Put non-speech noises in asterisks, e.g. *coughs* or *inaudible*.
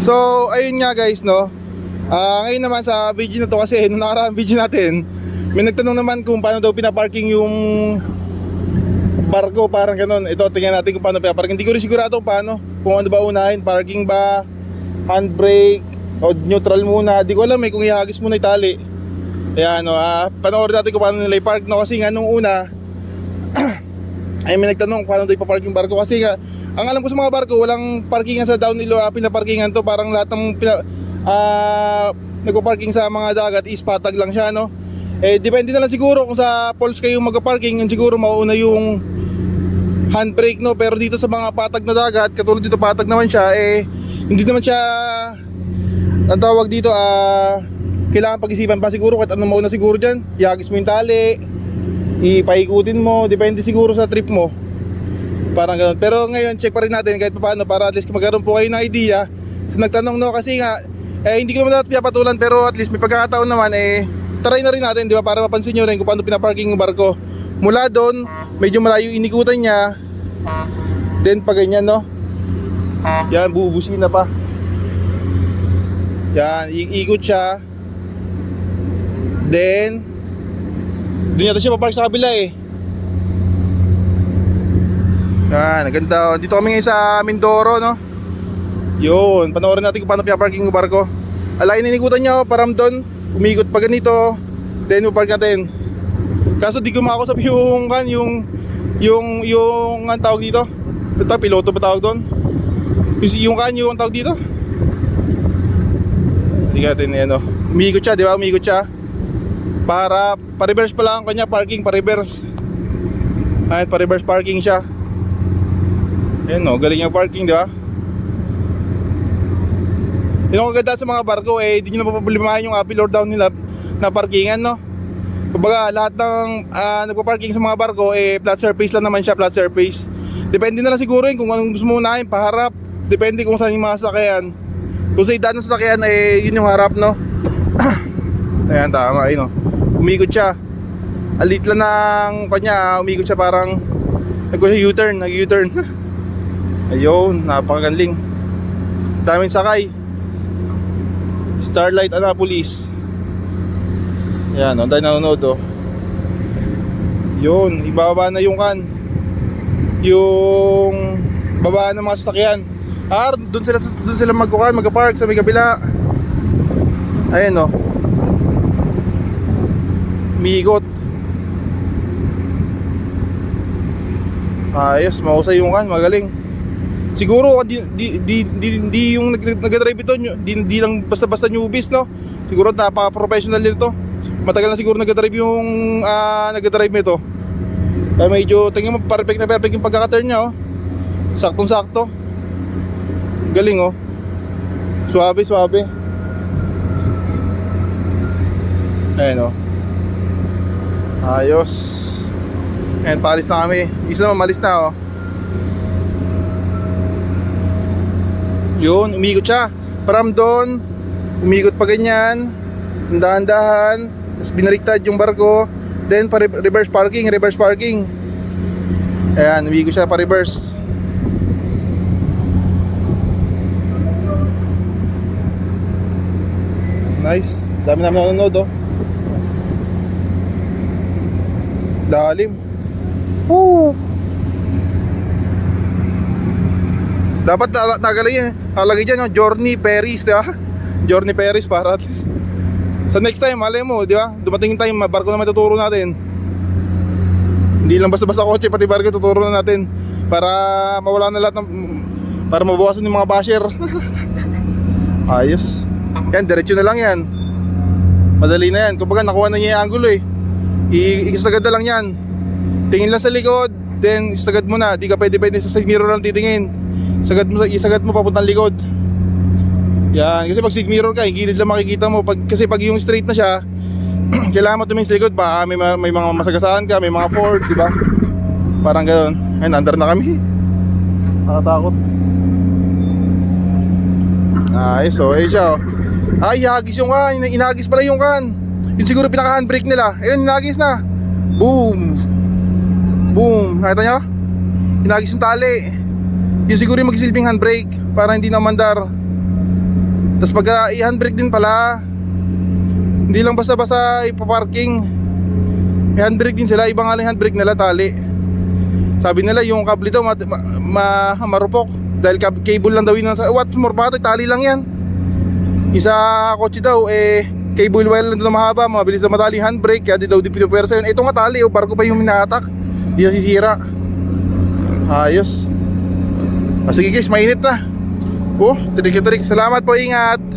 So, ayun nga guys, no. Ah, ngayon naman sa video na to kasi *laughs* nung nakaraang video natin, may nagtanong naman kung paano daw pinaparking yung barko, parang ganun. Ito, tingnan natin kung paano pinaparking. Hindi ko rin sigurado paano. Kung ano ba unahin, parking ba, handbrake, o neutral muna. Di ko alam eh kung ihagis muna yung tali. Kaya ano, ah, panoorin natin kung paano nila i-park. No? Kasi nga nung una, *clears throat* ay may nagtanong paano daw ipapark yung barko. Kasi nga, ang alam ko sa mga barko, walang parkingan sa downhill or uphill na parkingan to. Parang lahat ng pina, ah, nagpa-parking sa mga dagat is patag lang siya, no? Eh, depende na lang siguro kung sa falls kayo magpa-parking, yun siguro mauuna yung handbrake, no? Pero dito sa mga patag na dagat, katulad dito patag naman siya, eh, hindi naman siya, ang tawag dito, ah, kailangan pag-isipan pa siguro kahit anong mauna siguro dyan. Ihagis mo yung tali, ipaikutin mo, depende siguro sa trip mo. Parang ganun. Pero ngayon, check pa rin natin kahit paano para at least magkaroon po kayo ng idea. So nagtanong no, kasi nga, eh, hindi ko naman natin pinapatulan pero at least may pagkakataon naman eh, try na rin natin, di ba? Para mapansin nyo rin kung paano pinaparking yung barko. Mula doon, medyo malayo inikutan niya. Then pag ganyan, no? Yan, bubusin na pa. Yan, ikot siya. Then, doon yata siya papark sa kabila eh. Yan, ganda. Dito kami ngayon sa Mindoro, no? Yun, panoorin natin kung paano pinaparking yung barko. Alain inikutan niya, oh, param doon. Umikot pa ganito. Then, upark natin. Kaso di ko makakusap yung, kan, yung, yung, yung, ang tawag dito. Ito, piloto ba tawag doon? Yung, yung kan, yung tawag dito. Tingnan natin, yan, oh. Umikot siya, di ba? Umikot siya. Para, pa-reverse pa lang ang kanya, parking, pa-reverse. Ayun, pa-reverse parking siya. Ayan no, galing yung parking, di ba? Yung ang ganda sa mga barko, eh, hindi nyo na paproblemahin yung uphill or down nila na parkingan, no? Kumbaga, lahat ng ah, nagpa-parking sa mga barko, eh, flat surface lang naman siya, flat surface. Depende na lang siguro yun kung anong gusto mo unahin, paharap. Depende kung saan yung mga sasakyan. Kung sa idaan ng sasakyan, eh, yun yung harap, no? *coughs* Ayan, tama, ayun, no? Umikot siya. Alit lang ng kanya, umikot siya parang nag-U-turn, nag-U-turn. *laughs* Ayun, napakagaling. Daming sakay. Starlight Annapolis. Ayan, oh, dahil nanonood oh. Yun, ibababa na yung kan. Yung babaan ng mga sasakyan. Ah, doon sila doon sila magkukan, magka-park sa may kabila. Ayan oh. Migot. Ayos, mahusay yung kan, magaling. Siguro di di di, di, di yung nag, nag-drive ito, di, di lang basta-basta newbies, no? Siguro napaka-professional nito. Matagal na siguro nag-drive yung ah, nag-drive nito. Kaya medyo tingin mo perfect na perfect yung pagkaka-turn niya, oh. Saktong-sakto. Galing, oh. Suabe, suabe. Ayan, oh. Ayos. Ayan, paalis na kami. Isa naman, malis na, oh. Yun, umikot siya. Param doon, umikot pa ganyan, dahan-dahan, tapos binaliktad yung barko, then pa reverse parking, reverse parking. Ayan, umikot siya pa reverse. Nice. Dami namin nanonood oh. Lalim. Woo! Dapat na nagalagay yan. Nakalagay dyan yung Journey Paris, di ba? *laughs* Journey Paris para at least. Sa next time, malay mo, di ba? Dumating yung time, barko na matuturo natin. Hindi lang basta-basta kotse, pati barko tuturo na natin. Para mawala na lahat ng... Para mabawasan yung mga basher. *laughs* Ayos. Yan, diretso na lang yan. Madali na yan. Kumbaga, nakuha na niya yung angulo eh. I- Isagad na lang yan. Tingin lang sa likod, then isagad mo na. Di ka pwede pwede sa side mirror lang titingin. Isagad mo, isagad mo papuntang likod. Yan, kasi pag side mirror ka, yung gilid lang makikita mo. Pag, kasi pag yung straight na siya, *clears throat* kailangan mo tumingin sa likod pa. May, mga- may mga masagasaan ka, may mga Ford, di ba? Parang ganoon. Ayun, under na kami. Nakatakot. Ay, so ayun siya. oh. Ay, ihagis yung kan. Ina- Inagis pala yung kan. Yun siguro pinaka-handbrake nila. Ayun, inagis na. Boom. Boom. Nakita nyo? Inagis yung tali. Yun siguro yung magsilbing handbrake para hindi na mandar. Tapos pagka i-handbrake din pala, hindi lang basta-basta ipaparking. May handbrake din sila, ibang yung handbrake nila tali. Sabi nila yung kable daw ma, ma, ma- marupok dahil cable lang daw yun what more pa tali lang yan. Isa kotse daw eh cable wire lang daw na mahaba, mabilis na matali handbrake kaya di daw di pinupwersa yun. Ito nga tali, oh, barko pa yung minatak. Di nasisira. Ayos. Ah, sige guys, mainit na. Oh, tirik-tirik. Salamat po, ingat.